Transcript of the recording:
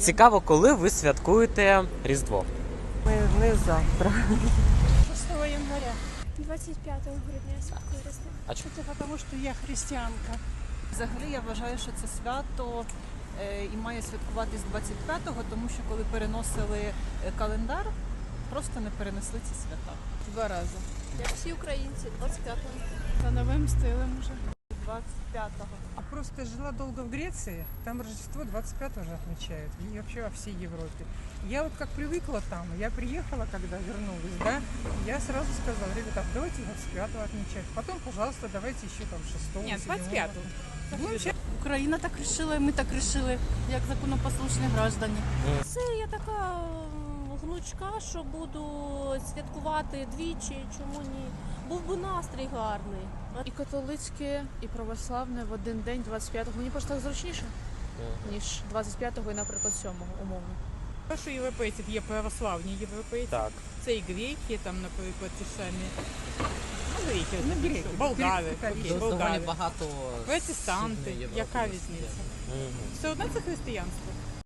Цікаво, коли ви святкуєте Різдво? Ми не завтра. 6 января. 25 грудня я святкую Різдво. А чому? Це тому, що я християнка. Взагалі я вважаю, що це свято е, і має святкуватись 25-го, тому що коли переносили е, календар, просто не перенесли ці свята. Два рази. Як всі українці, 25-го. За новим стилем вже. 25-го. А просто жила долго в Греции, там Рождество 25 уже отмечают, и вообще во всей Европе. Я вот как привыкла там, я приехала, когда вернулась, да, я сразу сказала, ребята, давайте 25 отмечать, потом, пожалуйста, давайте еще там 6 Нет, 7. 25-го. Ну, вообще, Україна так рішила, і ми так рішили, як законопослушні граждані. Це я така м, гнучка, що буду святкувати двічі, чому ні? Був би настрій гарний. І католицьке, і православне в один день 25-го. Мені просто так зручніше, ніж 25-го і, наприклад, 7-го, умовно. Що європейців є православні європейці. Так. Це і греки, там, наприклад, ті самі. Ну, греки, Ну, ну, греки, болгари. окей, доволі болгари. багато Протестанти, яка різниця? Мгм. Все одно це християнство.